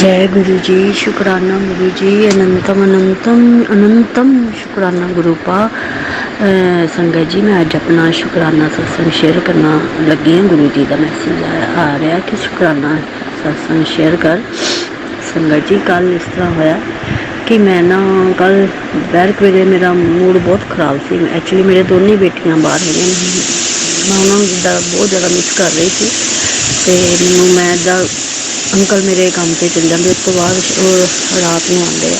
ਜੈ ਗੁਰੂ ਜੀ, ਸ਼ੁਕਰਾਨਾ ਗੁਰੂ ਜੀ, ਅਨੰਤਮ ਅਨੰਤਮ ਅਨੰਤਮ ਸ਼ੁਕਰਾਨਾ ਗੁਰੂ ਪਾ। ਸੰਗਤ ਜੀ, ਮੈਂ ਅੱਜ ਆਪਣਾ ਸ਼ੁਕਰਾਨਾ ਸਤਸੰਗ ਸ਼ੇਅਰ ਕਰਨਾ ਲੱਗੀ ਹਾਂ। ਗੁਰੂ ਜੀ ਦਾ ਮੈਸੇਜ ਆ ਆ ਰਿਹਾ ਕਿ ਸ਼ੁਕਰਾਨਾ ਸਤਸੰਗ ਸ਼ੇਅਰ ਕਰ। ਸੰਗਤ ਜੀ ਕੱਲ ਇਸ ਤਰ੍ਹਾਂ ਹੋਇਆ ਕਿ ਮੈਂ ਨਾ ਕੱਲ ਬੈਰਕ ਵੇਲੇ ਮੇਰਾ ਮੂਡ ਬਹੁਤ ਖਰਾਬ ਸੀ। ਐਕਚੁਅਲੀ ਮੇਰੇ ਦੋਨੇ ਬੇਟੀਆਂ ਬਾਹਰ ਹੈਗੀਆਂ ਮੈਂ ਉਹਨਾਂ ਨੂੰ ਜਿੱਦਾਂ ਬਹੁਤ ਜ਼ਿਆਦਾ ਮਿਸ ਕਰ ਰਹੀ ਸੀ। ਤੇ ਮੈਨੂੰ ਮੈਂ ਦਾ ਅੰਕਲ ਮੇਰੇ ਕੰਮ ਤੇ ਚਲੇ ਜਾਂਦੇ, ਉਸ ਤੋਂ ਬਾਅਦ ਉਹ ਰਾਤ ਨੂੰ ਆਉਂਦੇ ਆ।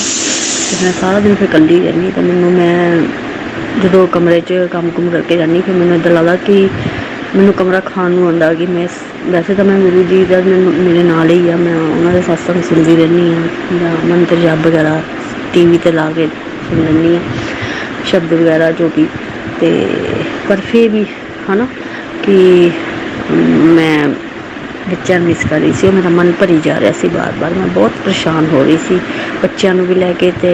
ਤੇ ਮੈਂ ਸਾਰਾ ਦਿਨ ਫਿਰ ਇਕੱਲੀ ਰਹਿੰਦੀ ਤਾਂ ਮੈਨੂੰ ਮੈਂ ਜਦੋਂ ਕਮਰੇ 'ਚ ਕੰਮ ਕੁਮ ਕਰਕੇ ਜਾਂਦੀ, ਫਿਰ ਮੈਨੂੰ ਇੱਦਾਂ ਲੱਗਦਾ ਕਿ ਮੈਨੂੰ ਕਮਰਾ ਖਾਣ ਨੂੰ ਆਉਂਦਾ ਕਿ ਮੈਂ ਵੈਸੇ ਤਾਂ ਮੈਂ ਗੁਰੂ ਜੀ ਦਾ ਮੈਨੂੰ, ਮੇਰੇ ਨਾਲ ਹੀ ਆ, ਮੈਂ ਉਹਨਾਂ ਦੇ ਸਤਸੰਗ ਸੁਣਦੀ ਰਹਿੰਦੀ ਆ ਜਾਂ ਮੰਤਰ ਜਪ ਵਗੈਰਾ ਟੀਵੀ ਤੇ ਲਾ ਕੇ ਸੁਣ ਲੈਂਦੀ ਆ ਸ਼ਬਦ ਵਗੈਰਾ ਜੋ ਵੀ। ਤੇ ਪਰ ਫਿਰ ਵੀ ਹਨਾ ਕਿ ਮੈਂ ਬੱਚਿਆਂ ਨੂੰ ਮਿਸ ਕਰ ਰਹੀ ਸੀ, ਉਹ ਮੇਰਾ ਮਨ ਭਰੀ ਜਾ ਰਿਹਾ ਸੀ ਬਾਰ-ਬਾਰ। ਮੈਂ ਬਹੁਤ ਪਰੇਸ਼ਾਨ ਹੋ ਰਹੀ ਸੀ। ਬੱਚਿਆਂ ਨੂੰ ਵੀ ਲੈ ਕੇ ਤੇ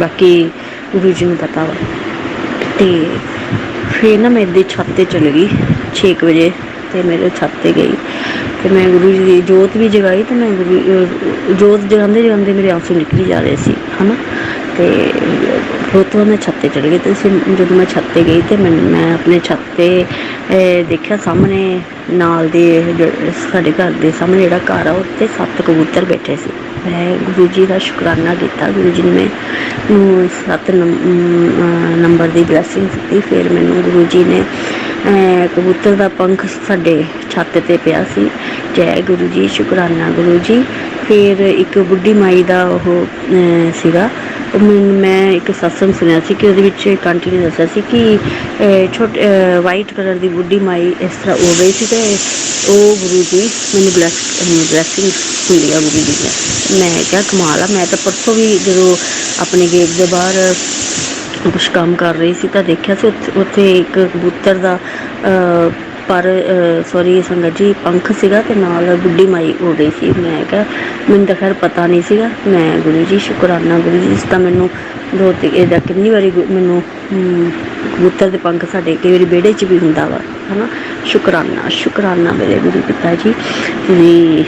ਬਾਕੀ ਗੁਰੂ ਜੀ ਨੂੰ ਪਤਾ ਵਾ। ਤੇ ਫਿਰ ਨਾ ਮੈਂ ਇਹਦੇ ਛੱਤ ਤੇ ਚਲੀ ਗਈ 6 ਵਜੇ ਤੇ ਮੇਰੇ ਛੱਤ ਤੇ ਗਈ। ਤੇ ਮੈਂ ਗੁਰੂ ਜੀ ਦੀ ਜੋਤ ਵੀ ਜਗਾਈ ਤੇ ਮੈਂ ਗੁਰੂ ਜੋਤ ਜਗਾਉਂਦੇ ਜਗਾਉਂਦੇ ਮੇਰੇ ਆਂਸੂ ਨਿਕਲੀ ਜਾ ਰਹੇ ਸੀ, ਹਨਾ? ਤੇ ਫਿਰ ਤੋਂ ਮੈਂ ਛੱਤ ਤੇ ਚੜ ਗਏ ਤੇ ਅਸੀਂ- ਜਦੋਂ ਮੈਂ ਛੱਤ ਤੇ ਗਈ ਤੇ ਮੈਂ ਮੈਂ ਆਪਣੇ ਛੱਤ ਤੇ ਦੇਖਿਆ ਸਾਹਮਣੇ ਨਾਲ ਦੇ ਜਿਹੜੇ ਸਾਡੇ ਘਰ ਦੇ ਸਾਹਮਣੇ ਜਿਹੜਾ ਘਰ ਆ ਉੱਤੇ ਸੱਤ ਕਬੂਤਰ ਬੈਠੇ ਸੀ। ਮੈਂ ਗੁਰੂ ਜੀ ਦਾ ਸ਼ੁਕਰਾਨਾ ਕੀਤਾ, ਗੁਰੂ ਜੀ ਨੇ ਮੈਨੂੰ ਸੱਤ ਨੰਬਰ ਦੀ ਬਲੇਸਿੰਗ ਦਿੱਤੀ। ਫਿਰ ਮੈਨੂੰ ਗੁਰੂ ਜੀ ਨੇ ਕਬੂਤਰ ਦਾ ਪੰਖ ਸਾਡੇ ਛੱਤ ਤੇ ਪਿਆ ਸੀ। ਜੈ ਗੁਰੂ ਜੀ, ਸ਼ੁਕਰਾਨਾ ਗੁਰੂ ਜੀ। ਫਿਰ ਇੱਕ ਬੁੱਢੀ ਮਾਈ ਦਾ ਉਹ ਸੀਗਾ। ਉਹ ਮੈਨੂੰ, ਮੈਂ ਇੱਕ ਸਤਸੰਗ ਸੁਣਿਆ ਸੀ ਕਿ ਉਹਦੇ ਵਿੱਚ ਇੱਕ ਦੱਸਿਆ ਸੀ ਕਿ ਛੋਟੇ ਵਾਈਟ ਕਲਰ ਦੀ ਬੁੱਢੀ ਮਾਈ ਇਸ ਤਰ੍ਹਾਂ ਹੋ ਗਈ ਸੀ ਤੇ ਉਹ ਗੁਰੂ ਜੀ ਮੈਨੂੰ ਬਲੈਸ ਬਲੈਸਿੰਗ ਹੁੰਦੀ ਆ ਗੁਰੂ ਜੀ ਦੀ ਮੈਂ ਕਿਹਾ, ਕਮਾਲ ਆ, ਮੈਂ ਤਾਂ ਪਰਸੋਂ ਵੀ ਜਦੋਂ ਆਪਣੇ ਗੇਟ ਦੇ ਬਾਹਰ ਕੁਛ ਕੰਮ ਕਰ ਰਹੀ ਸੀ ਤਾਂ ਦੇਖਿਆ ਸੀ ਉੱਥੇ- ਉੱਥੇ ਇੱਕ ਕਬੂਤਰ ਦਾ ਪਰ ਸੌਰੀ ਸੰਗਤ ਜੀ, ਪੰਖ ਸੀਗਾ ਤੇ ਨਾਲ ਬੁੱਢੀ ਮਾਈ ਹੋ ਗਈ ਸੀ। ਮੈਂ ਕਿਹਾ, ਮੈਨੂੰ ਤਾਂ ਖੈਰ ਪਤਾ ਨਹੀਂ ਸੀਗਾ। ਮੈਂ ਗੁਰੂ ਜੀ, ਸ਼ੁਕਰਾਨਾ ਗੁਰੂ ਜੀ ਇਸ ਤਾਂ ਮੈਨੂੰ ਦੋ ਤੇ ਇਹਦਾ ਕਿੰਨੀ ਵਾਰੀ ਗੁ- ਮੈਨੂੰ ਕਬੂਤਰ ਦੇ ਪੰਖ ਸਾਡੇ ਕਈ ਵਾਰੀ ਵਿਹੜੇ 'ਚ ਵੀ ਹੁੰਦਾ ਵਾ, ਹਨਾ? ਸ਼ੁਕਰਾਨਾ ਸ਼ੁਕਰਾਨਾ ਮੇਰੇ ਗੁਰੂ ਪਿਤਾ ਜੀ, ਵੀ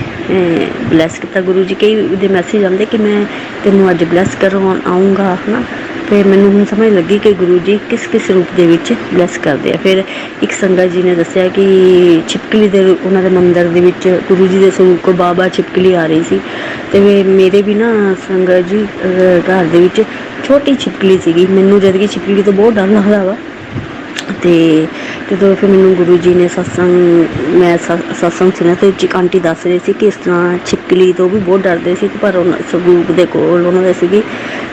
ਬਲੈਸ ਕੀਤਾ ਗੁਰੂ ਜੀ। ਕਈ ਦੇ ਮੈਸੇਜ ਆਉਂਦੇ ਕਿ ਮੈਂ ਤੈਨੂੰ ਅੱਜ ਬਲੈਸ ਕਰਵਾਉਣ ਆਉਂਗਾ ਹਨਾ? ਤੇ ਮੈਨੂੰ ਹੁਣ ਸਮਝ ਲੱਗੀ ਕਿ ਗੁਰੂ ਜੀ ਕਿਸ ਕਿਸ ਰੂਪ ਦੇ ਵਿੱਚ ਬਲੈਸ ਕਰਦੇ ਆ। ਫਿਰ ਇੱਕ ਸੰਗਤ ਜੀ ਨੇ ਦੱਸਿਆ ਕਿ ਛਿਪਕਲੀ ਦੇ ਰੂ- ਉਹਨਾਂ ਦੇ ਮੰਦਰ ਦੇ ਵਿੱਚ ਗੁਰੂ ਜੀ ਦੇ ਸਰੂਪ ਕੋ ਬਾਬਾ ਛਿਪਕਲੀ ਆ ਰਹੀ ਸੀ। ਤੇ ਵੀ ਮੇਰੇ ਵੀ ਨਾ ਸੰਗਤ ਜੀ ਘਰ ਦੇ ਵਿੱਚ ਛੋਟੀ ਛਿਪਕਲੀ ਸੀਗੀ। ਮੈਨੂੰ ਜਦ ਕਿ ਛਿਪਕਲੀ ਤੋਂ ਬਹੁਤ ਡਰ ਲੱਗਦਾ ਵਾ। ਤੇ ਜਦੋਂ ਫਿਰ ਮੈਨੂੰ ਗੁਰੂ ਜੀ ਨੇ ਸਤਸੰਗ, ਮੈਂ ਸਤਸੰਗ ਸੁਣਿਆ ਤੇ ਇੱਕ ਆਂਟੀ ਦੱਸ ਰਹੀ ਸੀ ਕਿ ਇਸ ਤਰ੍ਹਾਂ ਛਿਪਕਲੀ ਤੋਂ ਵੀ ਬਹੁਤ ਡਰਦੇ ਸੀ, ਪਰ ਉਹਨਾਂ ਸਰੂਪ ਦੇ ਕੋਲ ਉਹਨਾਂ ਦੇ ਸੀਗੀ।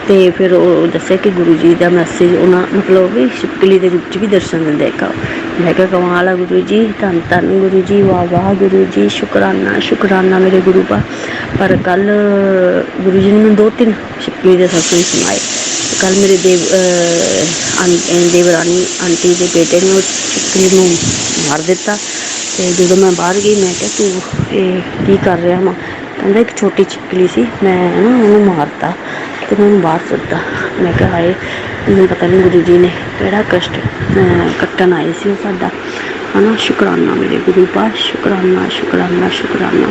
ਤੇ ਫਿਰ ਉਹ ਦੱਸਿਆ ਕਿ ਗੁਰੂ ਜੀ ਦਾ ਮੈਸੇਜ ਉਹਨਾਂ, ਮਤਲਬ ਵੀ ਛਿਪਕਲੀ ਦੇ ਰੂਪ ਚ ਵੀ ਦਰਸ਼ਨ ਦਿੰਦੇ ਕਾ ਮੈਂ ਕਿਹਾ, ਕਮਾਲ ਆ ਗੁਰੂ ਜੀ, ਧੰਨ ਧੰਨ ਗੁਰੂ ਜੀ, ਵਾਹ ਵਾਹ ਗੁਰੂ ਜੀ, ਸ਼ੁਕਰਾਨਾ ਸ਼ੁਕਰਾਨਾ ਮੇਰੇ ਗੁਰੂ ਪਾ ਪਰ ਕੱਲ ਗੁਰੂ ਜੀ ਨੇ ਮੈਨੂੰ ਦੋ ਤਿੰਨ ਛਿਪਕਲੀ ਦੇ ਸਤਸੰਗ ਸੁਣਾਏ। ਕੱਲ ਮੇਰੇ ਦੇਵ ਅਹ, ਦੇਵਰਾਨੀ ਆਂਟੀ ਦੇ ਬੇਟੇ ਨੇ ਉਹ ਛਿਪਕਲੀ ਨੂੰ ਮਾਰ ਦਿੱਤਾ ਤੇ ਜਦੋਂ ਮੈਂ ਬਾਹਰ ਗਈ ਮੈਂ ਕਿਹਾ ਤੂੰ ਇਹ ਕੀ ਕਰ ਰਿਹਾ ਵਾ? ਕਹਿੰਦਾ ਇੱਕ ਛੋਟੀ ਚਿੱਕਲੀ ਸੀ ਮੈਂ ਨਾ ਉਹਨੂੰ ਮਾਰਤਾ ਤੇ ਮੈਂ ਉਹਨੂੰ ਬਾਹਰ ਸੁੱਟਤਾ। ਮੈਂ ਕਿਹਾ ਹਾਏ ਮੈਨੂੰ ਪਤਾ ਨਹੀਂ ਗੁਰੂ ਜੀ ਨੇ ਕਿਹੜਾ ਕਸ਼ਟ ਕੱਟਣ ਆਏ ਸੀ ਉਹ ਸਾਡਾ। ਹਨਾ ਸ਼ੁਕਰਾਨਾ ਮੇਰੇ ਗੁਰੂ ਪਾਸ ਸ਼ੁਕਰਾਨਾ ਸ਼ੁਕਰਾਨਾ ਸ਼ੁਕਰਾਨਾ।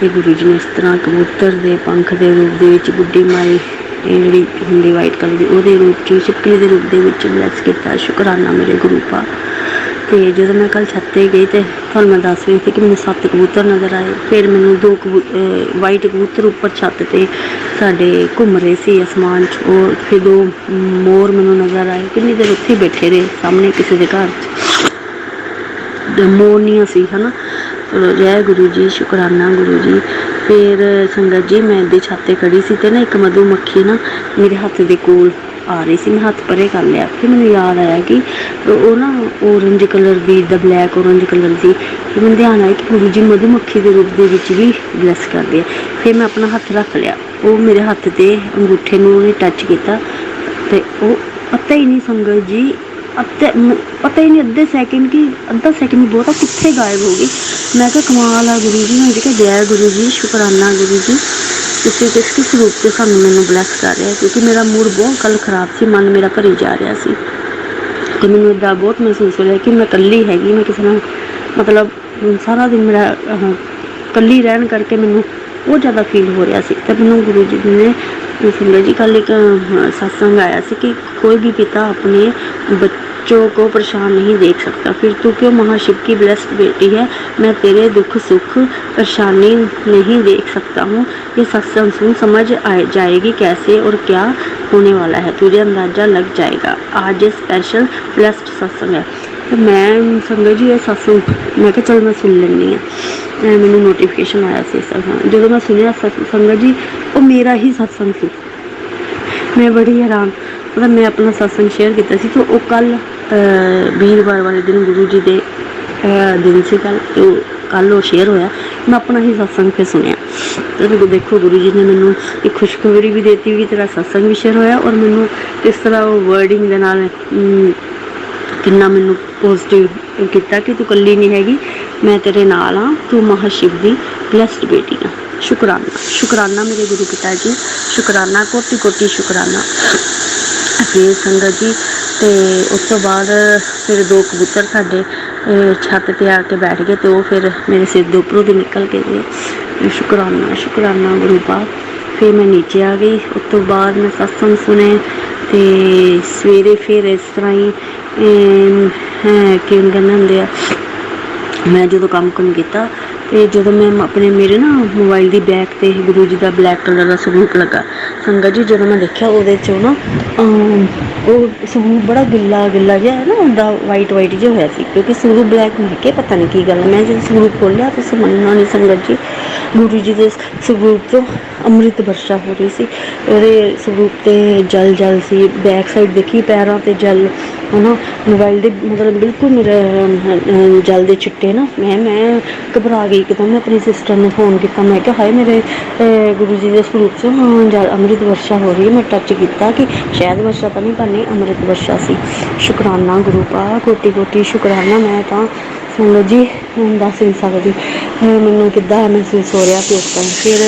ਕਿ ਗੁਰੂ ਜੀ ਨੇ ਇਸ ਤਰ੍ਹਾਂ ਕਬੂਤਰ ਦੇ ਪੰਖ ਦੇ ਰੂਪ ਦੇ ਵਿੱਚ ਗੁੱਡੀ ਮਾਈ ਇਹ ਜਿਹੜੀ ਹੁੰਦੀ ਵਾਈਟ ਕਲਰ ਦੀ, ਉਹਦੇ ਰੂਪ ਚ ਛਿਪਕਲੀ ਦੇ ਰੂਪ ਦੇ ਵਿੱਚ ਬਲੈਸ ਕੀਤਾ। ਸ਼ੁਕਰਾਨਾ ਮੇਰੇ ਗੁਰੂ ਪਾ ਤੇ ਜਦੋਂ ਮੈਂ ਕੱਲ ਛੱਤ ਤੇ ਗਈ ਤੇ ਤੁਹਾਨੂੰ ਮੈਂ ਦੱਸ ਰਹੀ ਸੀ ਕਿ ਮੈਨੂੰ ਸੱਤ ਕਬੂਤਰ ਨਜ਼ਰ ਆਏ। ਫਿਰ ਮੈਨੂੰ ਦੋ ਵਾਈਟ ਕਬੂਤਰ ਉੱਪਰ ਛੱਤ ਤੇ ਸਾਡੇ ਘੁੰਮ ਰਹੇ ਸੀ ਅਸਮਾਨ 'ਚ। ਉਹ ਫਿਰ ਦੋ ਮੋਰ ਮੈਨੂੰ ਨਜ਼ਰ ਆਏ। ਕਿੰਨੀ ਦੇਰ ਉੱਥੇ ਬੈਠੇ ਰਹੇ, ਸਾਹਮਣੇ ਕਿਸੇ ਦੇ ਘਰ 'ਚ। ਮੋਰਨੀਆਂ ਸੀ, ਹਨਾ? ਚਲੋ ਜੈ ਗੁਰੂ ਜੀ ਸ਼ੁਕਰਾਨਾ ਗੁਰੂ ਜੀ। ਫਿਰ ਸੰਗਤ ਜੀ, ਮੈਂ ਦੇ ਛਾਤੇ ਖੜੀ ਸੀ ਤੇ ਨਾ ਇੱਕ ਮਧੂ ਮੱਖੀ ਨਾ ਮੇਰੇ ਹੱਥ ਦੇ ਕੋਲ ਆ ਰਹੀ ਸੀ। ਮੈਂ ਹੱਥ ਪਰੇ ਕਰ ਲਿਆ। ਫਿਰ ਮੈਨੂੰ ਯਾਦ ਆਇਆ ਕਿ ਉਹ ਨਾ orange ਕਲਰ ਦੀ ਦਾ ਬਲੈਕ orange ਕਲਰ ਦੀ ਫਿਰ ਮੈਨੂੰ ਧਿਆਨ ਆਇਆ ਕਿ ਗੁਰੂ ਜੀ ਮਧੂਮੱਖੀ ਦੇ ਰੂਪ ਦੇ ਵਿੱਚ ਵੀ ਬਲੈਸ ਕਰਦੇ ਆ। ਫਿਰ ਮੈਂ ਆਪਣਾ ਹੱਥ ਰੱਖ ਲਿਆ। ਉਹ ਮੇਰੇ ਹੱਥ ਤੇ ਅੰਗੂਠੇ ਨੂੰ ਉਹਨੇ ਟੱਚ ਕੀਤਾ ਤੇ ਉਹ ਪਤਾ ਹੀ ਨਹੀਂ ਸੰਗਤ ਜੀ ਪਤਾ ਹੀ ਨਹੀਂ ਅੱਧੇ ਸੈਕਿੰਡ ਕੀ ਅੱਧਾ ਸੈਕਿੰਡ ਹੀ ਬਹੁਤਾ ਕਿੱਥੇ ਗਾਇਬ ਹੋ ਗਈ ਮੈਂ ਕਿਹਾ ਕਮਾਲ ਆ ਗੁਰੂ ਜੀ ਮੈਂ ਕਿਹਾ ਗਿਆ ਗੁਰੂ ਜੀ ਸ਼ੁਕਰਾਨਾ ਗੁਰੂ ਜੀ ਤੁਸੀਂ ਕਿਸ ਕਿਸ ਰੂਪ ਤੇ ਸਾਨੂੰ ਮੈਨੂੰ ਬਲੈਸ ਕਰ ਰਿਹਾ ਕਿਉਂਕਿ ਮੇਰਾ ਮੂਡ ਬਹੁਤ ਕੱਲ ਖਰਾਬ ਸੀ ਮਨ ਮੇਰਾ ਘਰੇ ਜਾ ਰਿਹਾ ਸੀ ਤੇ ਮੈਨੂੰ ਇਦਾਂ ਬਹੁਤ ਮਹਿਸੂਸ ਹੋ ਰਿਹਾ ਕਿ ਮੈਂ ਇਕੱਲੀ ਹੈਗੀ ਮੈਂ ਕਿਸੇ ਨਾਲ ਮਤਲਬ ਸਾਰਾ ਦਿਨ ਮੇਰਾ ਇਕੱਲੀ ਰਹਿਣ ਕਰਕੇ ਮੈਨੂੰ ਉਹ ਜ਼ਿਆਦਾ ਫੀਲ ਹੋ ਰਿਹਾ ਸੀ ਤੇ ਮੈਨੂੰ ਗੁਰੂ ਜੀ ਨੇ ਸੁੰਦਰ ਜੀ ਕੱਲ ਇੱਕ ਸਤਸੰਗ ਆਇਆ ਸੀ ਕਿ ਕੋਈ ਵੀ ਪਿਤਾ ਆਪਣੇ बच्चों को परेशान नहीं देख सकता। फिर तू क्यों महाशिव की ब्लस्ट बेटी है? मैं तेरे दुख, सुख परेशानी नहीं देख सकता हूँ। ये सत्संग सुन समझ आ जाएगी कैसे और क्या होने वाला है? तुझे अंदाज़ा लग जाएगा। आज ये स्पेशल ब्लस्ट सत्संग है। तो मैं संगत जी, ये सत्संग, मैं क्या चल मैं सुन लेनी है। मैंने नोटिफिकेशन आया से सत्संग जो तो मैं सुनिया संगत जी, वो मेरा ही सत्संग सी मैं बड़ी हैरान। ਮਤਲਬ ਮੈਂ ਆਪਣਾ ਸਤਸੰਗ ਸ਼ੇਅਰ ਕੀਤਾ ਸੀ ਤੇ ਉਹ ਕੱਲ ਵੀਰਵਾਰ ਵਾਲੇ ਦਿਨ ਗੁਰੂ ਜੀ ਦੇ ਦਿਨ ਸੀ ਕੱਲ ਤੇ ਉਹ ਕੱਲ ਉਹ ਸ਼ੇਅਰ ਹੋਇਆ। ਮੈਂ ਆਪਣਾ ਹੀ ਸਤਸੰਗ ਫਿਰ ਸੁਣਿਆ। ਤੇ ਦੇਖੋ ਗੁਰੂ ਜੀ ਨੇ ਮੈਨੂੰ ਇੱਕ ਖੁਸ਼ਖਬਰੀ ਵੀ ਦਿੱਤੀ ਵੀ ਤੇਰਾ ਸਤਸੰਗ ਵੀ ਸ਼ੇਅਰ ਹੋਇਆ ਔਰ ਮੈਨੂੰ ਇਸ ਤਰ੍ਹਾਂ ਉਹ ਵਰਡਿੰਗ ਦੇ ਨਾਲ ਕਿੰਨਾ ਮੈਨੂੰ ਪੋਜ਼ਿਟਿਵ ਕੀਤਾ ਕਿ ਤੂੰ ਇਕੱਲੀ ਨਹੀਂ ਹੈਗੀ, ਮੈਂ ਤੇਰੇ ਨਾਲ ਆ ਤੂੰ ਮਹਾਸ਼ਿਵ ਦੀ ਬਲੈਸਡ ਬੇਟੀ ਆ ਸ਼ੁਕਰਾਨਾ ਸ਼ੁਕਰਾਨਾ ਮੇਰੇ ਗੁਰੂ ਪਿਤਾ ਜੀ, ਸ਼ੁਕਰਾਨਾ ਕੋਟੀ ਕੋਟੀ ਸ਼ੁਕਰਾਨਾ। ਫਿਰ ਸੰਗਤ ਜੀ, ਤੇ ਉਸ ਤੋਂ ਬਾਅਦ ਫਿਰ ਦੋ ਕਬੂਤਰ ਸਾਡੇ ਛੱਤ ਤੇ ਆ ਕੇ ਬੈਠ ਗਏ ਤੇ ਉਹ ਫਿਰ ਮੇਰੇ ਸਿਰ ਦੇ ਉੱਪਰੋਂ ਦੀ ਨਿਕਲ ਕੇ ਗਏ। ਸ਼ੁਕਰਾਨਾ ਸ਼ੁਕਰਾਨਾ ਗੁਰੂ ਪਾਕ ਫਿਰ ਮੈਂ ਨੀਚੇ ਆ ਗਈ। ਉਸ ਤੋਂ ਬਾਅਦ ਮੈਂ ਸਤਸੰਗ ਸੁਣੇ ਤੇ ਸਵੇਰੇ ਫਿਰ ਇਸ ਤਰ੍ਹਾਂ ਹੀ ਕਿਉਂ ਕਹਿੰਦੇ ਹੁੰਦੇ ਆ, ਮੈਂ ਜਦੋਂ ਕੰਮ ਕੰਮ ਕੀਤਾ ਤੇ ਜਦੋਂ ਮੈਂ ਆਪਣੇ ਮੇਰੇ ਨਾ ਮੋਬਾਈਲ ਦੀ ਬੈਕ ਤੇ ਗੁਰੂ ਜੀ ਦਾ ਬਲੈਕ ਕਲਰ ਦਾ ਸਰੂਪ ਲੱਗਾ। ਸੰਗਤ ਜੀ, ਜਦੋਂ ਮੈਂ ਦੇਖਿਆ ਉਹਦੇ ਚੋਂ ਨਾ ਉਹ ਸਰੂਪ ਬੜਾ ਗਿੱਲਾ ਗਿੱਲਾ ਜਿਹਾ ਹੈ ਨਾ, ਉਹਦਾ ਵਾਈਟ ਵਾਈਟ ਜਿਹਾ ਹੋਇਆ ਸੀ, ਕਿਉਂਕਿ ਸਰੂਪ ਬਲੈਕ ਮਿਲ ਕੇ ਪਤਾ ਨਹੀਂ ਕੀ ਗੱਲ ਹੈ। ਮੈਂ ਜਦੋਂ ਸਰੂਪ ਖੋਲ੍ਹਿਆ ਤੁਸੀਂ ਮੰਨਣਾ ਨਹੀਂ ਸੰਗਤ ਜੀ ਗੁਰੂ ਜੀ ਦੇ ਸਰੂਪ ਤੋਂ ਅੰਮ੍ਰਿਤ ਵਰਸ਼ਾ ਹੋ ਰਹੀ ਸੀ। ਉਹਦੇ ਸਰੂਪ ਤੇ ਜਲ ਜਲ ਸੀ ਬੈਕ ਸਾਈਡ ਦੇਖੀ ਪੈਰਾਂ ਤੇ ਜਲ, ਹਨਾ? ਮੋਬਾਈਲ ਦੇ ਮਤਲਬ ਬਿਲਕੁਲ ਮੇਰੇ ਜਲ ਦੇ ਚਿੱਟੇ ਨਾ। ਮੈਂ ਮੈਂ ਘਬਰਾ ਗਈ ਕਿਤੇ, ਮੈਂ ਆਪਣੀ ਸਿਸਟਰ ਨੂੰ ਫੋਨ ਕੀਤਾ। ਮੈਂ ਕਿਹਾ, ਹਾਏ ਮੇਰੇ ਗੁਰੂ ਜੀ ਦੇ ਸਰੂਪ ਤੋਂ ਜਲ, ਅੰਮ੍ਰਿਤ ਵਰਸ਼ਾ ਹੋ ਰਹੀ ਹੈ। ਮੈਂ ਟੱਚ ਕੀਤਾ ਕਿ ਸ਼ਾਇਦ ਵਰਸ਼ਾ ਤਾਂ ਨਹੀਂ ਕਰਨੀ ਅੰਮ੍ਰਿਤ ਵਰਸ਼ਾ ਸੀ। ਸ਼ੁਕਰਾਨਾ ਗੁਰੂ ਪਾ ਕੋਟੀ ਕੋਟੀ ਸ਼ੁਕਰਾਨਾ। ਮੈਂ ਤਾਂ ਸੰਗਤ ਜੀ ਹੁਣ ਦੱਸ ਨਹੀਂ ਸਕਦੀ ਮੈਨੂੰ ਕਿੱਦਾਂ ਮਹਿਸੂਸ ਹੋ ਰਿਹਾ ਕਿ ਉਸ ਟਾਈਮ ਫਿਰ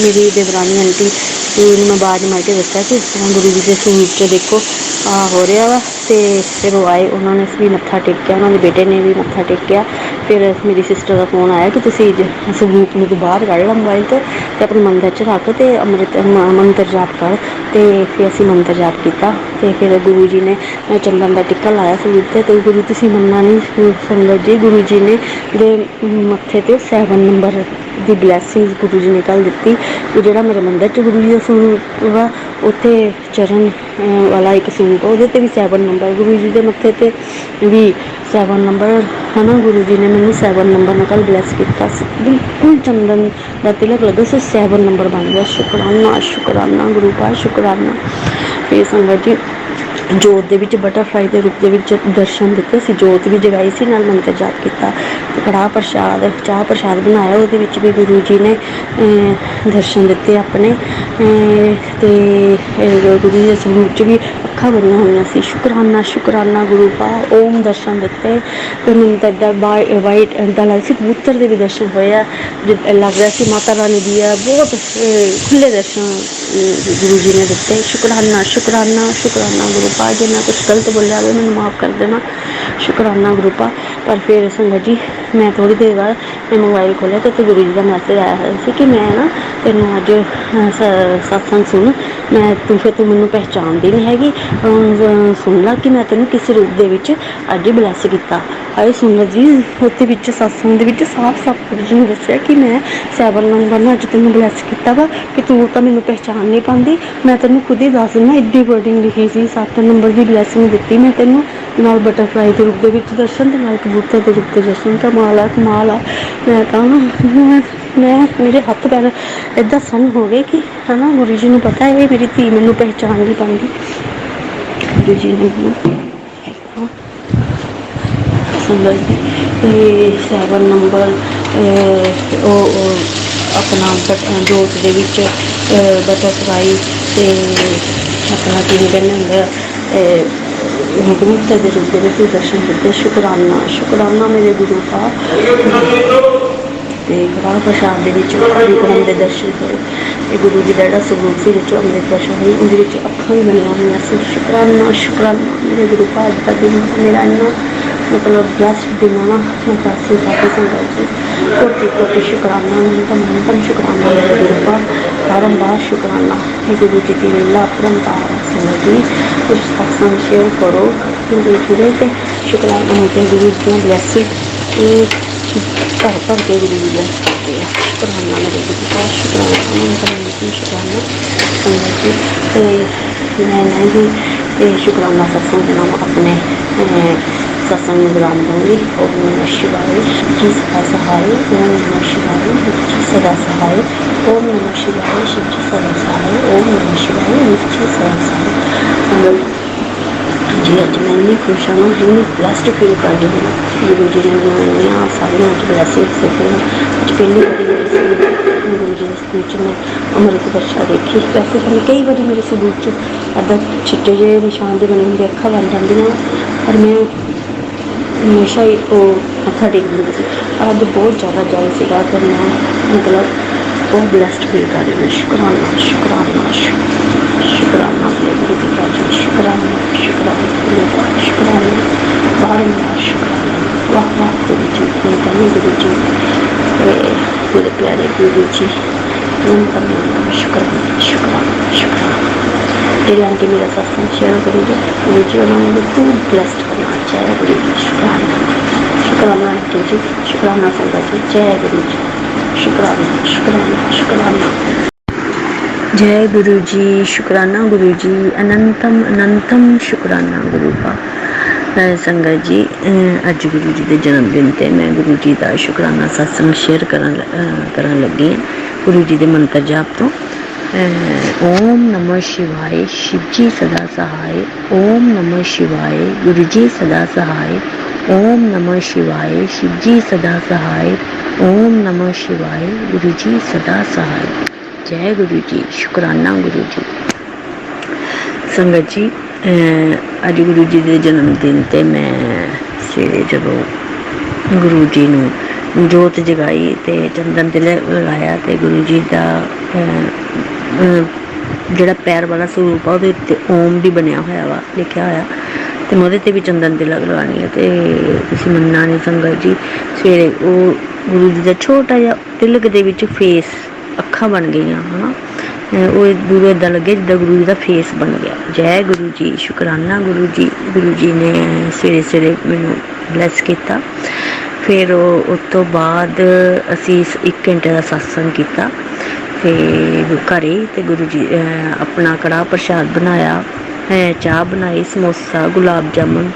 ਮੇਰੀ ਦੇਵਰਾਨੀ ਆਂਟੀ ਨੂੰ ਮੈਂ ਬਾਅਦ ਮਾਰ ਕੇ ਦੱਸਿਆ ਕਿ ਇਸ ਤਰ੍ਹਾਂ ਗੁਰੂ ਜੀ ਦੇ ਸਰੂਪ 'ਚ ਦੇਖੋ, ਆ ਹੋ ਰਿਹਾ ਵਾ। ਤੇ ਫਿਰ ਉਹ ਆਏ, ਉਹਨਾਂ ਨੇ ਵੀ ਮੱਥਾ ਟੇਕਿਆ, ਉਹਨਾਂ ਦੇ ਬੇਟੇ ਨੇ ਵੀ ਮੱਥਾ ਟੇਕਿਆ। ਫਿਰ ਮੇਰੀ ਸਿਸਟਰ ਦਾ ਫੋਨ ਆਇਆ ਕਿ ਤੁਸੀਂ ਜ- ਸਰੂਪ ਨੂੰ ਬਾਹਰ ਕੱਢ ਲਾ ਮੋਬਾਈਲ ਤੋਂ ਤੇ ਆਪਣੇ ਮੰਦਰ 'ਚ ਰੱਖ ਤੇ ਅੰਮ੍ਰਿਤ ਮੰਤਰ ਜਾਪ ਕਰ ਤੇ ਫਿਰ ਅਸੀਂ ਮੰਤਰ ਜਾਪ ਕੀਤਾ ਤੇ ਫਿਰ ਗੁਰੂ ਜੀ ਨੇ ਚੰਦਨ ਦਾ ਟਿੱਕਾ ਲਾਇਆ ਸਰੂਪ ਤੇ ਤੇ ਗੁਰੂ ਤੁਸੀਂ ਮੰਨਣਾ ਨਹੀਂ ਗੁਰੂ ਸੰਗਤ ਜੀ, ਗੁਰੂ ਜੀ ਨੇ ਦੇ ਮੱਥੇ ਤੇ 7 number the blessings Guru ji ਨੇ ਕੱਲ ਦਿੱਤੀ ਕਿ ਜਿਹੜਾ ਮੇਰੇ ਮੰਦਰ 'ਚ ਗੁਰੂ ਜੀ ਦਾ ਸਰੂਪ ਵਾ, ਉੱਥੇ ਚਰਨ ਵਾਲਾ ਇੱਕ ਸਰੂਪ ਉਹਦੇ ਤੇ ਵੀ 7 ਨੰਬਰ ਗੁਰੂ ਜੀ ਦੇ ਮੱਥੇ ਤੇ ਵੀ ਸੈਵਨ ਨੰਬਰ ਹਨਾ ਗੁਰੂ ਜੀ ਨੇ ਮੈਨੂੰ ਸੈਵਨ ਨੰਬਰ ਨਾਲ ਕੱਲ ਬਲੈਸ ਕੀਤਾ ਸੀ। ਬਿਲਕੁਲ ਚੰਦਨ ਦਾ ਤਿਲਕ ਲੱਗਾ ਸੀ ਸੈਵਨ ਨੰਬਰ ਬਣ ਗਿਆ। ਸ਼ੁਕਰਾਨਾ ਸ਼ੁਕਰਾਨਾ ਗੁਰੂ ਪਾ ਸ਼ੁਕਰਾਨਾ। ਇਹ ਸੰਗਤ ਜੀ ਜੋਤ ਦੇ ਵਿੱਚ ਬਟਰਫਲਾਈ ਦੇ ਰੂਪ ਦੇ ਵਿੱਚ ਦਰਸ਼ਨ ਦਿੱਤੇ ਸੀ। ਜੋਤ ਵੀ ਜਗਾਈ ਸੀ ਨਾਲ ਮੰਤਰ ਜਾਪ ਕੀਤਾ। ਤੇ ਕੜਾਹ ਪ੍ਰਸ਼ਾਦ ਚਾਹ ਪ੍ਰਸ਼ਾਦ ਬਣਾਇਆ। ਉਹਦੇ ਵਿੱਚ ਵੀ ਗੁਰੂ ਜੀ ਨੇ ਦਰਸ਼ਨ ਦਿੱਤੇ ਆਪਣੇ। ਅਹ, ਤੇ ਗੁਰੂ ਜੀ ਦੇ ਸਰੂਪ 'ਚ ਵੀ ਅੱਖਾਂ ਬਣੀਆਂ ਹੋਈਆਂ ਸੀ। ਸ਼ੁਕਰਾਨਾ ਸ਼ੁਕਰਾਨਾ ਗੁਰੂ ਪਾ ਓਮ ਦਰਸ਼ਨ ਦਿੱਤੇ। ਤੇ ਮੰਤਰ ਦਾ ਵਾਈਟ ਦਾ ਲੱਗ ਸੀ ਕਬੂਤਰ ਦੇ ਵੀ ਦਰਸ਼ਨ ਹੋਏ ਆ। ਜਿ- ਲੱਗ ਰਿਹਾ ਸੀ ਮਾਤਾ ਰਾਣੀ ਦੀ ਆ ਬਹੁਤ ਅਹ, ਖੁੱਲੇ ਦਰਸ਼ਨ ਗੁਰੂ ਜੀ ਨੇ ਦਿੱਤੇ। ਸ਼ੁਕਰਾਨਾ ਸ਼ੁਕਰਾਨਾ ਸ਼ੁਕਰਾਨਾ ਗੁਰੂ ਪਾ ਜੇ ਮੈਂ ਕੁਝ ਗਲਤ ਬੋਲਿਆ ਹੋਵੇ ਮੈਨੂੰ ਮਾਫ ਕਰ ਦੇਣਾ। ਸ਼ੁਕਰਾਨਾ ਗੁਰੂ ਪਾ ਪਰ ਫਿਰ ਸੰਗਤ ਜੀ ਮੈਂ ਥੋੜੀ ਦੇਰ ਬਾਅਦ ਮੈਂ ਮੋਬਾਈਲ ਖੋਲ੍ਹਿਆ ਤੇ ਉੱਥੇ ਗੁਰੂ ਜੀ ਦਾ ਮੈਸੇਜ ਆਇਆ ਹੋਇਆ ਸੀ ਕਿ ਮੈਂ ਨਾ ਤੈਨੂੰ ਅੱਜ ਸ- ਸਤਸੰਗ ਸੁਣ, ਮੈਂ ਤੂੰ ਫਿਰ ਤੂੰ ਮੈਨੂੰ ਪਹਿਚਾਣਦੀ ਨਹੀਂ ਹੈਗੀ ਸੁਣ ਲਾ ਕਿ ਮੈਂ ਤੈਨੂੰ ਕਿਸ ਰੂਪ ਦੇ ਵਿੱਚ ਅੱਜ ਬਲੈਸ ਕੀਤਾ। ਆਏ ਸੰਗਤ ਜੀ ਉੱਥੇ ਵਿੱਚ, ਸਤਸੰਗ ਦੇ ਵਿੱਚ ਸਾਫ਼-ਸਾਫ਼ ਗੁਰੂ ਜੀ ਨੇ ਦੱਸਿਆ ਕਿ ਮੈਂ ਸੈਵਨ ਨੰਬਰ ਨਾਲ ਅੱਜ ਤੈਨੂੰ ਬਲੈਸ ਕੀਤਾ ਵਾ, ਕਿ ਤੂੰ ਤਾਂ ਮੈਨੂੰ ਪਹਿਚਾਣ ਨਹੀਂ ਪਾਉਂਦੀ। ਮੈਂ ਤੈਨੂੰ ਖੁਦ ਹੀ ਦੱਸ ਦਿੰਦਾ ਇੱਡੀ ਵਰਡਿੰਗ ਲਿਖੀ ਸੀ 7 ਨੰਬਰ ਦੀ ਬਲੈਸਿੰਗ ਦਿੱਤੀ ਮੈਂ ਤੈਨੂੰ। ਨਾਲ ਬਟਰਫਲਾਈ ਦੇ ਰੂਪ ਦੇ ਵਿੱਚ ਦਰਸ਼ਨ ਤੇ ਨਾਲ ਕਬੂਤਰ ਦੇ ਰੂਪ ਦੇ ਦਰਸ਼ਨ ਤਾਂ ਕਮਾਲ ਆ ਕਮਾਲ ਆ। ਮੈਂ ਤਾਂ ਮੈਂ ਮੇਰੇ ਹੱਥ ਪੈਰ ਏਦਾਂ ਸੰਨ ਹੋ ਗਏ ਕਿ ਹਨਾ, ਗੁਰੂ ਜੀ ਨੂੰ ਪਤਾ ਹੈ ਮੇਰੀ ਧੀ ਮੈਨੂੰ ਪਹਿਚਾਣ ਨਹੀਂ ਪਾਉਂਦੀ। ਗੁਰੂ ਜੀ ਨੇ ਮੈਨੂੰ ਜੀ ਤੇ 7 ਨੰਬਰ ਉਹ ਆਪਣਾ ਜੋਤ ਦੇ ਵਿੱਚ ਬਟਰਫਲਾਈ ਤੇ ਆਪਣਾ ਕੀ ਕਹਿੰਦੇ ਹੁੰਦੇ ਆ ਦੇ ਰੂਪ ਦੇ ਵਿੱਚ ਦਰਸ਼ਨ ਦਿੱਤੇ ਸ਼ੁਕਰਾਨਾ ਸ਼ੁਕਰਾਨਾ, ਮੇਰੇ ਗੁਰੂ ਦਾ ਤੇ ਕੜਾ ਪ੍ਰਸ਼ਾਦ ਦੇ ਵਿੱਚ ਵਿਕਰਮ ਦੇ ਦਰਸ਼ਨ ਹੋਏ ਤੇ ਗੁਰੂ ਜੀ ਦਾ ਜਿਹੜਾ ਸਰੂਪ ਸੀ ਵਿੱਚ ਅੰਮ੍ਰਿਤ ਵਰਸ਼ਾ ਹੋਈ ਉਹਦੇ ਵਿੱਚ ਅੱਖਾਂ ਵੀ ਬਣੀਆਂ ਹੋਈਆਂ ਸੀ ਸ਼ੁਕਰਾਨਾ ਸ਼ੁਕਰਾਨਾ ਮੇਰੇ ਗੁਰੂ ਪਾਦ ਦਾ ਦਿਨ, ਮੇਰਾ ਇੰਨਾ ਮਤਲਬ ਬਲੈਸਡ ਦਿਨ ਆ ਨਾ ਮੈਂ ਕਾਫੀ ਕਾਫੀ ਸੰਗਤ ਜੀ ਕੋਟੀ ਕੋਟੀ ਸ਼ੁਕਰਾਨਾ ਅਨੰਤਮ ਅਨੰਤਮ ਸ਼ੁਕਰਾਨਾ ਮੇਰੇ ਗੁਰੂ ਦਾ ਬਾਰੰਬਾਰ ਸ਼ੁਕਰਾਨਾ ਹੈ ਗੁਰੂ ਜੀ ਦੀ ਲੀਲਾ ਪਰੰਪਰਾ ਸਮਝੀ ਕੁਝ ਸਤਸੰਗ ਸ਼ੇਅਰ ਕਰੋ ਗੁਰੂ ਜੀ ਦੇ ਤੇ ਸ਼ੁਕਰਾਨਾ ਹੈ ਗੁਰੂ ਜੀ ਦੀਆਂ ਬਲੇਸਿੰਗ ਇਹ ਭਰ ਭਰ ਕੇ ਗੁਰੂ ਜੀ ਦਾ ਸ਼ੁਕਰਾਨਾ ਮੇਰੇ ਗੁਰੂ ਦਾ ਸ਼ੁਕਰਾਨਾ ਅਨੰਤਮ ਅਨੰਤਮ ਸ਼ੁਕਰਾਨਾ। ਸਮਝੀ ਤੇ ਮੈਂ ਨਹੀਂ ਤੇ ਸ਼ੁਕਰਾਨਾ ਸਤਸੰਗ ਨਾਮ ਆਪਣੇ ਅਹ, सत्संग में विराम दूंगी ओम नमः शिवाय शिवजी सदा सहाय ओम नमः शिवाय शिवजी सदा सहाय ओम नमः शिवाय शिवजी सदा सहाय ओम नमः शिवाय शिवजी सदा सहाय हम लोग जी अज मैं इन्नी खुश हाँ इन्नी ब्लैसड फील कर रही हूँ गुरु जी ने जो इन्नियां सारियां अज ब्लैसिंग सिखे अज पहली बारी मेरे से गुरु जी के स्कूल च मैं अमृत वर्षा देखी वैसे तो मैं कई बारी मेरे स्कूल च ऐदा चिट्टे जे निशान दे बने होंगे अखा बन जांदियां पर मैं ਹਮੇਸ਼ਾ ਹੀ ਉਹ ਮੱਥਾ ਟੇਕਦੀ ਹੁੰਦੀ ਸੀ ਅੱਜ ਬਹੁਤ ਜ਼ਿਆਦਾ ਜਲ ਸੀਗਾ ਤੇ ਮੈਂ ਮਤਲਬ ਬਹੁਤ ਬਲੈਸਡ ਫੀਲ ਕਰ ਰਹੀ ਹਾਂ ਸ਼ੁਕਰਾਨਾ ਸ਼ੁਕਰਾਨਾ ਸ਼ੁਕ- ਸ਼ੁਕਰਾਨਾ ਮੇਰੇ ਗੁਰੂ ਜੀ ਦਾ ਜੀ ਸ਼ੁਕਰਾਨਾ ਸ਼ੁਕਰਾਨਾ ਗੁਰੂ ਦਾ ਸ਼ੁਕਰਾਨਾ ਬਾਰੰਬਾਰ ਸ਼ੁਕਰਾਨਾ ਵਾਹ ਵਾਹ ਗੁਰੂ ਜੀ ਮੇਰੇ ਧੰਨ ਗੁਰੂ ਜੀ ਤੇ ਮੇਰੇ ਪਿਆਰੇ ਗੁਰੂ ਜੀ ਨੰਤਮ ਨੰਤਮ ਸ਼ੁਕਰਾਨਾ ਸ਼ੁਕਰਾਨਾ ਸ਼ੁਕਰਾਨਾ तेरे आंटी मेरा सत्संग शेयर करोगे गुरु जी उन्होंने मुझे खूब ब्लेस्ड करना जय गुरु जी शुक्राना शुक्राना आंटी जी शुक्राना संगत जी जय गुरु जी शुक्राना शुक्राना शुक्राना जय गुरु जी शुक्राना गुरु जी अनंतम अनंतम शुक्राना गुरु का ਅਹ ਸੰਗਤ ਜੀ ਅਹ ਅੱਜ ਗੁਰੂ ਜੀ ਦੇ ਜਨਮ ਦਿਨ ਤੇ ਮੈਂ ਗੁਰੂ ਜੀ ਦਾ ਸ਼ੁਕਰਾਨਾ ਸਤਸੰਗ ਸ਼ੇਅਰ ਕਰਨ ਲ- ਅਹ ਕਰਨ ਲੱਗੀ ਹਾਂ ਗੁਰੂ ਜੀ ਦੇ ਮੰਤਰ ਜਾਪ ਤੋਂ ਅਹ ਓਮ ਨਮः शिवाय शिव जी सदा सहाय ओम नमः शिवाय गुरु जी सदा सहाय ओम नमः शिवाय शिव जी सदा सहाय ओम नमः शिवाय गुरु जी सदा सहाय जय गुरु जी शुक्राना गुरु जी ਸੰਗਤ ਜੀ ਅਹ ਅੱਜ ਗੁਰੂ ਜੀ ਦੇ ਜਨਮ ਦਿਨ ਤੇ ਮੈਂ ਸਵੇਰੇ ਜਦੋਂ ਗੁਰੂ ਜੀ ਨੂੰ ਜੋਤ ਜਗਾਈ ਤੇ ਚੰਦਨ ਤਿਲਕ ਲਗਾਇਆ ਤੇ ਗੁਰੂ ਜੀ ਦਾ ਅਹ, ਅਹ, ਜਿਹੜਾ ਪੈਰ ਵਾਲਾ ਸਰੂਪ ਆ, ਉਹਦੇ ਉੱਤੇ ਓਮ ਵੀ ਬਣਿਆ ਹੋਇਆ ਵਾ, ਲਿਖਿਆ ਹੋਇਆ। ਤੇ ਮੈਂ ਉਹਦੇ ਤੇ ਵੀ ਚੰਦਨ ਤਿਲਕ ਲਗਾਉਣੀ ਹੈ ਤੇ ਤੁਸੀਂ ਮੰਨਣਾ ਨਹੀਂ ਸੰਗਤ ਜੀ, ਸਵੇਰੇ ਉਹ ਗੁਰੂ ਜੀ ਦਾ ਛੋਟਾ ਜਿਹਾ ਤਿਲਕ ਦੇ ਵਿੱਚ ਫੇਸ ਅੱਖਾਂ ਬਣ ਗਈਆਂ, ਹਨਾ? ਅਹ ਉਹ ਦੂਰੋਂ ਏਦਾਂ ਲੱਗੇ ਜਿੱਦਾਂ ਗੁਰੂ ਜੀ ਦਾ ਫੇਸ ਬਣ ਗਿਆ। ਜੈ ਗੁਰੂ ਜੀ, ਸ਼ੁਕਰਾਨਾ ਗੁਰੂ ਜੀ ਗੁਰੂ ਜੀ ਨੇ ਸਵੇਰੇ ਸਵੇਰੇ ਮੈਨੂੰ ਬਲੈਸ ਕੀਤਾ। ਫਿਰ ਉਹ, ਉਸ ਤੋਂ ਬਾਅਦ ਅਸੀਂ 1 ਘੰਟੇ ਦਾ ਸਤਸੰਗ ਕੀਤਾ। ਤੇ ਘਰੇ ਤੇ ਗੁਰੂ ਜੀ ਆਪਣਾ ਕੜਾਹ ਪ੍ਰਸ਼ਾਦ ਬਣਾਇਆ। ਹੈ ਚਾਹ ਬਣਾਈ, ਸਮੋਸਾ, ਗੁਲਾਬ ਜਾਮਨ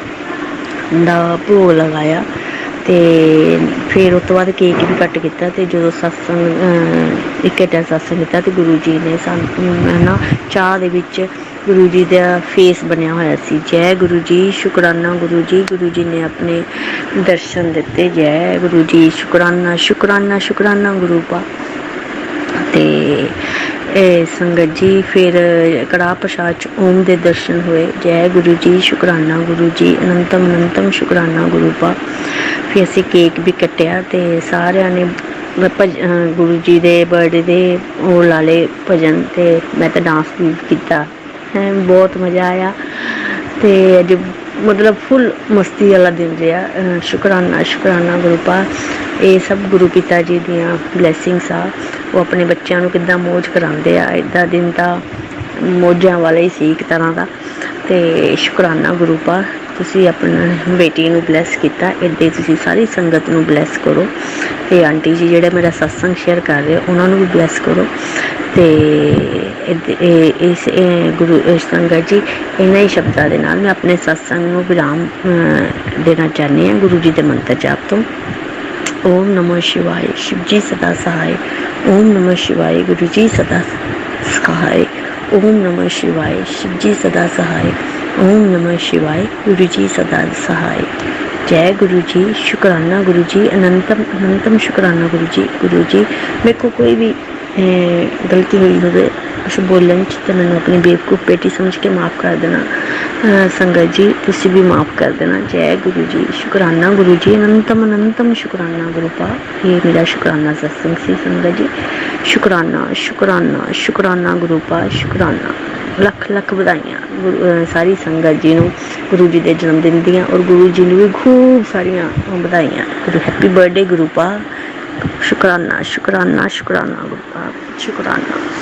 ਦਾ ਭੋਗ ਲਗਾਇਆ ਤੇ ਫਿਰ ਉਸ ਤੋਂ ਬਾਅਦ ਕੇਕ ਵੀ ਕੱਟ ਕੀਤਾ ਤੇ ਜਦੋਂ ਸਤਸੰਗ ਇੱਕ ਟਾਈਮ ਸਤਸੰਗ ਕੀਤਾ ਤੇ ਗੁਰੂ ਜੀ ਨੇ ਸਾਨੂੰ ਨਾ ਚਾਹ ਦੇ ਵਿੱਚ ਗੁਰੂ ਜੀ ਦਾ ਫੇਸ ਬਣਿਆ ਹੋਇਆ ਸੀ। ਜੈ ਗੁਰੂ ਜੀ, ਸ਼ੁਕਰਾਨਾ ਗੁਰੂ ਜੀ ਗੁਰੂ ਜੀ ਨੇ ਆਪਣੇ ਦਰਸ਼ਨ ਦਿੱਤੇ। ਜੈ ਗੁਰੂ ਜੀ, ਸ਼ੁਕਰਾਨਾ ਸ਼ੁਕਰਾਨਾ ਸ਼ੁਕਰਾਨਾ ਗੁਰੂ ਪਾ ਤੇ, ਇਹ ਸੰਗਤ ਜੀ ਫਿਰ ਕੜਾਹ ਪ੍ਰਸ਼ਾਦ ਚ ਓਮ ਦੇ ਦਰਸ਼ਨ ਹੋਏ। ਜੈ ਗੁਰੂ ਜੀ, ਸ਼ੁਕਰਾਨਾ ਗੁਰੂ ਜੀ, ਅਨੰਤਮ ਅਨੰਤਮ ਸ਼ੁਕਰਾਨਾ ਗੁਰੂ ਪਾ। ਫਿਰ ਅਸੀਂ ਕੇਕ ਵੀ ਕੱਟਿਆ ਤੇ ਸਾਰਿਆਂ ਨੇ ਭਜ- ਗੁਰੂ ਜੀ ਦੇ ਬਰਥਡੇ ਦੇ ਉਹ ਲਾਲੇ ਭਜਨ ਤੇ ਮੈਂ ਤਾਂ ਡਾਂਸ ਵੀ ਕੀਤਾ। ਹੈ, ਬਹੁਤ ਮਜ਼ਾ ਆਇਆ। ਤੇ ਅੱਜ ਮਤਲਬ ਫੁੱਲ ਮਸਤੀ ਵਾਲਾ ਦਿਨ ਰਿਹਾ। ਸ਼ੁਕਰਾਨਾ ਸ਼ੁਕਰਾਨਾ ਗੁਰੂ ਪਾ। ਇਹ ਸਭ ਗੁਰੂ ਪਿਤਾ ਜੀ ਦੀਆਂ ਬਲੇਸਿੰਗਸ ਆ। ਉਹ ਆਪਣੇ ਬੱਚਿਆਂ ਨੂੰ ਕਿੱਦਾਂ ਮੋਜ ਕਰਾਉਂਦੇ ਆ ਇਦਾਂ ਦਿਨ ਤਾਂ ਮੋਜਾਂ ਵਾਲਾ ਹੀ ਸੀ ਇੱਕ ਤਰ੍ਹਾਂ ਦਾ। ਤੇ ਸ਼ੁਕਰਾਨਾ ਗੁਰੂ ਪਾ ਤੁਸੀਂ ਆਪਣੀ ਬੇਟੀ ਨੂੰ ਬਲੈਸ ਕੀਤਾ, ਇੱਦਾਂ ਹੀ ਤੁਸੀਂ ਸਾਰੀ ਸੰਗਤ ਨੂੰ ਬਲੈਸ ਕਰੋ। ਤੇ ਆਂਟੀ ਜੀ ਜਿਹੜਾ ਮੇਰਾ ਸਤਸੰਗ ਸ਼ੇਅਰ ਕਰ ਰਹੇ ਉਹਨਾਂ ਨੂੰ ਵੀ ਬਲੈਸ ਕਰੋ। ਤੇ ਇੱਦ- ਇਹ- ਇਸ ਗੁਰੂ ਸੰਗਤ ਜੀ, ਇਹਨਾਂ ਹੀ ਸ਼ਬਦਾਂ ਦੇ ਨਾਲ ਮੈਂ ਆਪਣੇ ਸਤਸੰਗ ਨੂੰ ਵਿਰਾਮ ਦੇਣਾ ਚਾਹੁੰਦੀ ਹਾਂ ਗੁਰੂ ਜੀ ਦੇ ਮੰਤਰ ਜਾਪ ਤੋਂ। ओम नमो शिवाय। शिव जी सदा सहाय। ओम नमो शिवाय। गुरु जी सदा सहाय। ओम नमो शिवाय। शिव जी सदा सहाय। ओम नम शिवाय। गुरु जी सदा सहाय। जय गुरु जी शुक्राना गुरु जी अनंतम अनंतम शुक्राना गुरु जी गुरु जी मेरे को कोई भी गलती हुई हो तो उसे बोलने तो मैं अपनी बेवकूफ़ बेटी समझ के माफ़ कर देना। ਸੰਗਤ ਜੀ, ਤੁਸੀਂ ਵੀ ਮਾਫ ਕਰ ਦੇਣਾ। ਜੈ ਗੁਰੂ ਜੀ। ਸ਼ੁਕਰਾਨਾ ਗੁਰੂ ਜੀ। ਅਨੰਤਮ ਅਨੰਤਮ ਸ਼ੁਕਰਾਨਾ ਗੁਰੂ ਪਾ ਇਹ ਮੇਰਾ ਸ਼ੁਕਰਾਨਾ ਸਤਸੰਗ ਸੀ ਸੰਗਤ ਜੀ। ਸ਼ੁਕਰਾਨਾ ਸ਼ੁਕਰਾਨਾ ਸ਼ੁਕਰਾਨਾ ਗੁਰੂ ਪਾ ਸ਼ੁਕਰਾਨਾ। ਲੱਖ ਲੱਖ ਵਧਾਈਆਂ ਗੁਰੂ- ਸਾਰੀ ਸੰਗਤ ਜੀ ਨੂੰ, ਗੁਰੂ ਜੀ ਦੇ ਜਨਮ ਦਿਨ ਦੀਆਂ ਔਰ ਗੁਰੂ ਜੀ ਨੂੰ ਵੀ ਖੂਬ ਸਾਰੀਆਂ ਵਧਾਈਆਂ। ਗੁਰੂ ਹੈਪੀ ਬਰਥਡੇ ਗੁਰੂ ਪਾ ਸ਼ੁਕਰਾਨਾ ਸ਼ੁਕਰਾਨਾ ਸ਼ੁਕਰਾਨਾ ਗੁਰੂ ਪਾਕ ਸ਼ੁਕਰਾਨਾ।